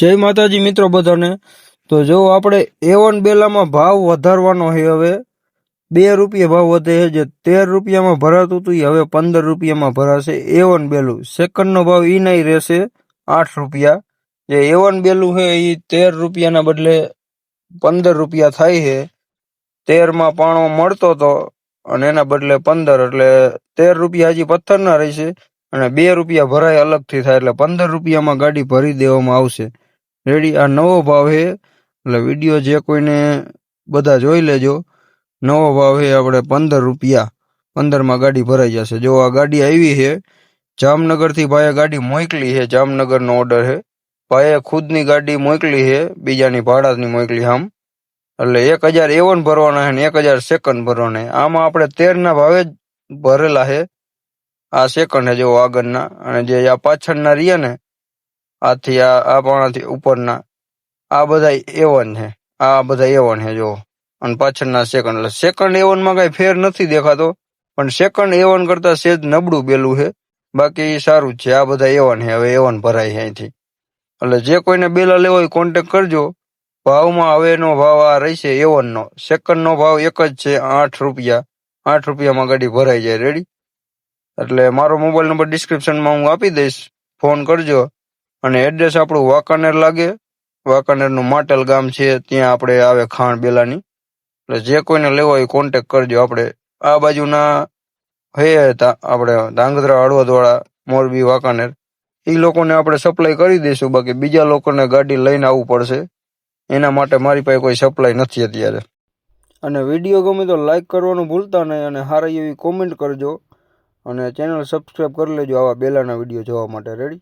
જય માતાજી મિત્રો બધાને. તો જો આપણે એવન બેલામાં ભાવ વધારવાનો છે હવે, બે રૂપિયા ભાવ વધે છે, જે તેર રૂપિયામાં ભરાતું હતું એ હવે પંદર રૂપિયામાં ભરાશે. એવન બેલું. સેકન્ડનો ભાવ એ નહીં રહેશે, આઠ રૂપિયા. જે એવન બેલું છે એ તેર રૂપિયાના બદલે પંદર રૂપિયા થાય છે. તેરમાં પાણો મળતો હતો અને એના બદલે પંદર, એટલે તેર રૂપિયા હજી પથ્થરના રહેશે, અને બે રૂપિયા ભરાય અલગથી થાય, એટલે પંદર રૂપિયામાં ગાડી ભરી દેવામાં આવશે. રેડી આ નવો ભાવ છે. એટલે વીડિયો જે કોઈને બધા જોઈ લેજો. નવો ભાવ છે આપણે પંદર રૂપિયા. પંદરમાં ગાડી ભરાઈ જશે. જો આ ગાડી આવી છે, જામનગરથી ભાઈએ ગાડી મોકલી છે. જામનગરનો ઓર્ડર છે. ભાઈએ ખુદની ગાડી મોકલી છે, બીજાની ભાડાની મોકલી આમ. એટલે એક હજાર એવન ભરવાના છે ને એક હજાર સેકન્ડ ભરવાના છે. આમાં આપણે તેરના ભાવે જ ભરેલા છે. આ સેકન્ડ છે જો આગળના. અને જે આ પાછળના રહ્યા ને આથી આ આ પાણાથી ઉપરના. આ બધા એવન છે. આ બધા એવન છે, જો. અને પાછળના સેકન્ડ એટલે સેકન્ડ એવનમાં કઈ ફેર નથી દેખાતો, પણ સેકન્ડ એવન કરતા સેજ નબળું બેલું છે. બાકી સારું છે. આ બધા એવન છે. હવે એવન ભરાય છે અહીંથી. એટલે જે કોઈને બેલા લેવો હોય કોન્ટેક કરજો. ભાવમાં હવેનો ભાવ આ રહેશે એવનનો સેકન્ડનો ભાવ એક જ છે, આઠ રૂપિયા. આઠ રૂપિયામાં ગાડી ભરાઈ જાય. રેડી એટલે મારો મોબાઈલ નંબર ડિસ્ક્રિપ્શનમાં હું આપી દઈશ. ફોન કરજો. અને એડ્રેસ આપણું વાંકાનેર લાગે. વાંકાનેરનું માટેલ ગામ છે, ત્યાં આપણે આવે ખાણ બેલાની. એટલે જે કોઈને લેવો હોય કોન્ટેક કરજો આપણે. આ બાજુના હે હતા આપણે ધાંગધ્રા હળવદવાળા મોરબી, વાંકાનેર. એ લોકોને આપણે સપ્લાય કરી દઈશું. બાકી બીજા લોકોને ગાડી લઈને આવવું પડશે. એના માટે મારી પાસે કોઈ સપ્લાય નથી અત્યારે. અને વીડિયો ગમે તો લાઈક કરવાનું ભૂલતા નહીં અને સારી એવી કોમેન્ટ કરજો. અને ચેનલ સબસ્ક્રાઈબ કરી લેજો આવા બેલાના વીડિયો જોવા માટે. રેડી